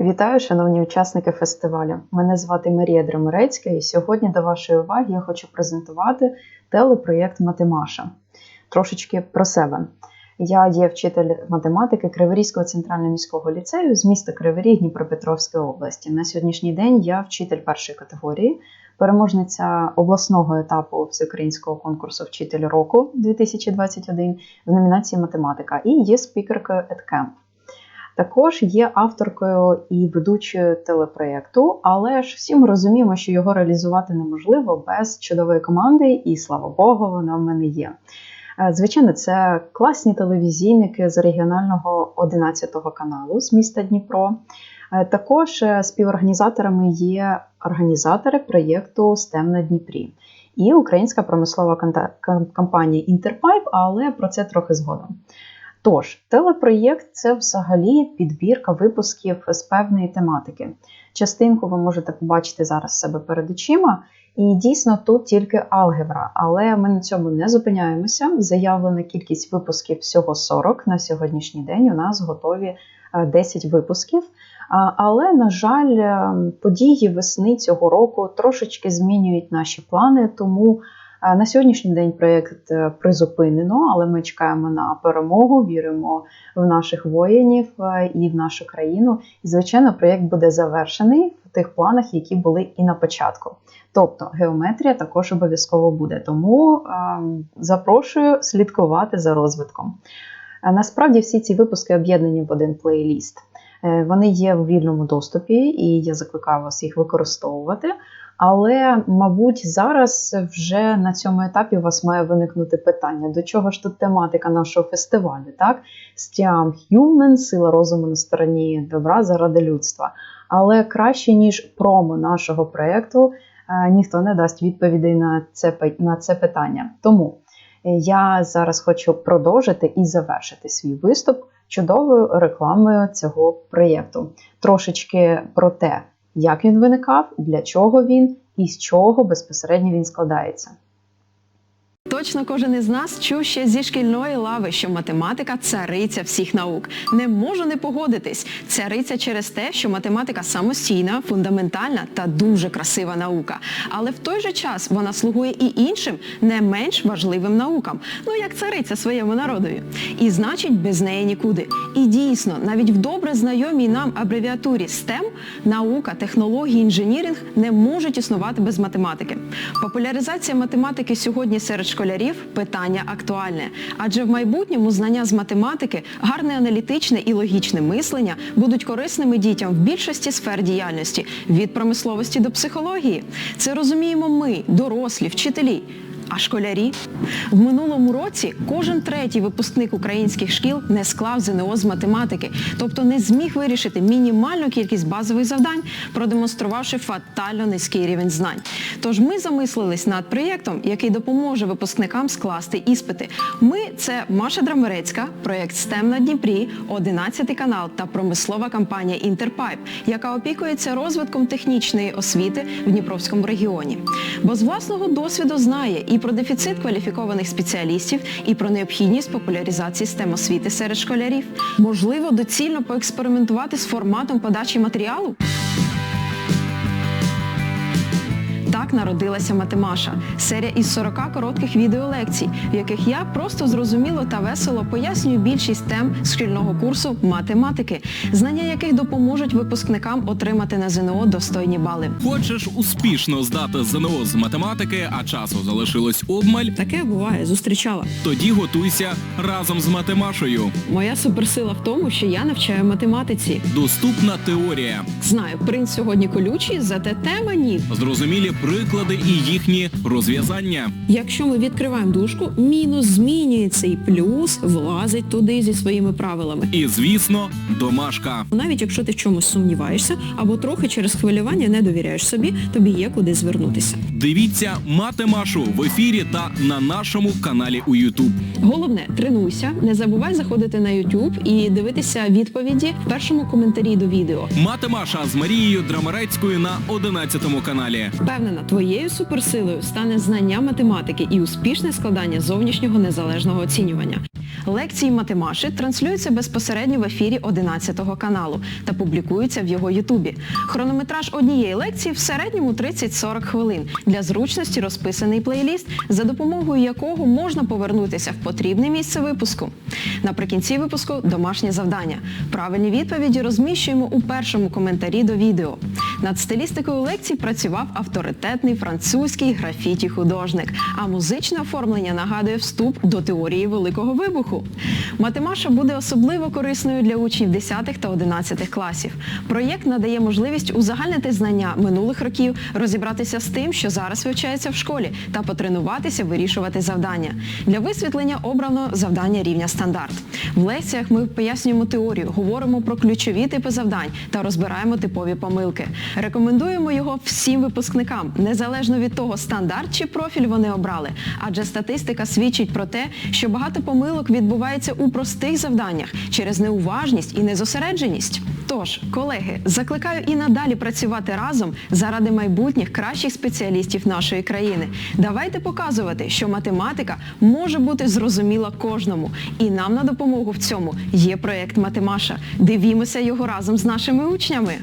Вітаю, шановні учасники фестивалю. Мене звати Марія Дремерецька, і сьогодні до вашої уваги я хочу презентувати телепроєкт Матемаша. Трошечки про себе. Я є вчитель математики Криворізького центрального міського ліцею з міста Кривий Ріг Дніпропетровської області. На сьогоднішній день я вчитель першої категорії, переможниця обласного етапу всеукраїнського конкурсу Вчитель року 2021 в номінації математика і є спікеркою EdCamp. Також є авторкою і ведучою телепроєкту, але ж всі ми розуміємо, що його реалізувати неможливо без чудової команди, і слава Богу, вона в мене є. Е, Звичайно, це класні телевізійники з регіонального 11 го каналу з міста Дніпро. Е, Також е, співорганізаторами є організатори проєкту STEM на Дніпрі і українська промислова компанія Interpipe, але про це трохи згодом. Тож, телепроєкт це взагалі підбірка випусків з певної тематики. Частинку ви можете побачити зараз себе перед очима. І дійсно тут тільки алгебра, але ми на цьому не зупиняємося. Заявлена кількість випусків всього 40 на сьогоднішній день. У нас готові е, 10 випусків. Але, на жаль, е, події весни цього року трошечки змінюють наші плани, тому е, на сьогоднішній день проєкт е, призупинено, але ми чекаємо на перемогу, віримо в наших воїнів е, і в нашу країну. І, звичайно, проєкт буде завершений в тих планах, які були і на початку. Тобто геометрія також обов'язково буде. Тому е, запрошую слідкувати за розвитком. Насправді всі ці випуски об'єднані в один плейліст. Е, Вони є в вільному доступі, і я закликаю вас їх використовувати. Але, мабуть, зараз вже на цьому етапі у вас має виникнути питання: до чого ж тут тематика нашого фестивалю? Так, STEAM Human, сила розуму на стороні добра заради людства. Але краще ніж промо нашого проєкту, е, ніхто не дасть відповідей на це на це питання. Тому е, я зараз хочу продовжити і завершити свій виступ чудовою рекламою цього проєкту. Трошечки про те, як він виникав, для чого він і з чого безпосередньо він складається. Точно кожен із нас чув ще зі шкільної лави, що математика цариця всіх наук. Не можу не погодитись. Цариця через те, що математика самостійна, фундаментальна та дуже красива наука. Але в той же час вона слугує і іншим, не менш важливим наукам. Ну як цариця своєму народові. І значить, без неї нікуди. І дійсно, навіть в добре знайомій нам абревіатурі STEM наука, технології, інженіринг не можуть існувати без математики. Популяризація математики сьогодні серед школярів питання актуальне, адже в майбутньому знання з математики, гарне аналітичне і логічне мислення будуть корисними дітям в більшості сфер діяльності від промисловості до психології. Це розуміємо ми, дорослі, вчителі. А школярі в минулому році кожен третій випускник українських шкіл не склав ЗНО з математики, тобто не зміг вирішити мінімальну кількість базових завдань, продемонструвавши фатально низький рівень знань. Тож ми замислились над проєктом, який допоможе випускникам скласти іспити. Ми це Маша Драмерецька, проєкт STEM на Дніпрі, 11 канал та промислова компанія Інтерпайп, яка опікується розвитком технічної освіти в Дніпровському регіоні. Бо з власного досвіду знає і про дефіцит кваліфікованих спеціалістів, і про необхідність популяризації STEM освіти серед школярів. Можливо, доцільно поекспериментувати з форматом подачі матеріалу. Так народилася Матемаша, серія із 40 коротких відеолекцій, в яких я просто зрозуміло та весело пояснюю більшість тем шкільного курсу математики, знання яких допоможуть випускникам отримати на ЗНО достойні бали. Хочеш успішно здати ЗНО з математики, а часу залишилось обмаль? Таке буває, зустрічала. Тоді готуйся разом з матемашою. Моя суперсила в тому, що я навчаю математиці. Доступна теорія, Знаю, принц сьогодні колючий, зате тема ні. зрозумілі приклади і їхні розв'язання. Якщо ми відкриваємо дужку, мінус змінюється і плюс влазить туди зі своїми правилами. І, звісно, домашка. Навіть якщо ти в чомусь сумніваєшся або трохи через хвилювання не довіряєш собі, тобі є куди звернутися. Дивіться матемашу в ефірі та на нашому каналі у YouTube. Головне, тренуйся, не забувай заходити на YouTube і дивитися відповіді в першому коментарі до відео. Матемаша з Марією Драмарецькою на 11 каналі. Впевнена, твоєю суперсилою стане знання математики і успішне складання зовнішнього незалежного оцінювання. Лекції Матемаші транслюються безпосередньо в ефірі 11 каналу та публікуються в його Ютубі. Хронометраж однієї лекції в середньому 30-40 хвилин. Для зручності розписаний плейліст, за допомогою якого можна повернутися в потрібне місце випуску. Наприкінці випуску домашнє завдання. Правильні відповіді розміщуємо у першому коментарі до відео. Над стилістикою лекцій працював авторитетний французький графіті-художник, а музичне оформлення нагадує вступ до теорії Великого вибуху. Матемаша буде особливо корисною для учнів 10 та 11 класів. Проєкт надає можливість узагальнити знання минулих років, розібратися з тим, що зараз вивчається в школі, та потренуватися вирішувати завдання. Для висвітлення обрано завдання рівня стандарт. В лекціях ми пояснюємо теорію, говоримо про ключові типи завдань та розбираємо типові помилки. Рекомендуємо його всім випускникам, незалежно від того, стандарт чи профіль вони обрали. Адже статистика свідчить про те, що багато помилок відбувається у простих завданнях через неуважність і незосередженість. Тож, колеги, закликаю і надалі працювати разом заради майбутніх кращих спеціалістів нашої країни. Давайте показувати, що математика може бути зрозуміла кожному. І нам на допомогу в цьому є проєкт Матемаша. Дивімося його разом з нашими учнями.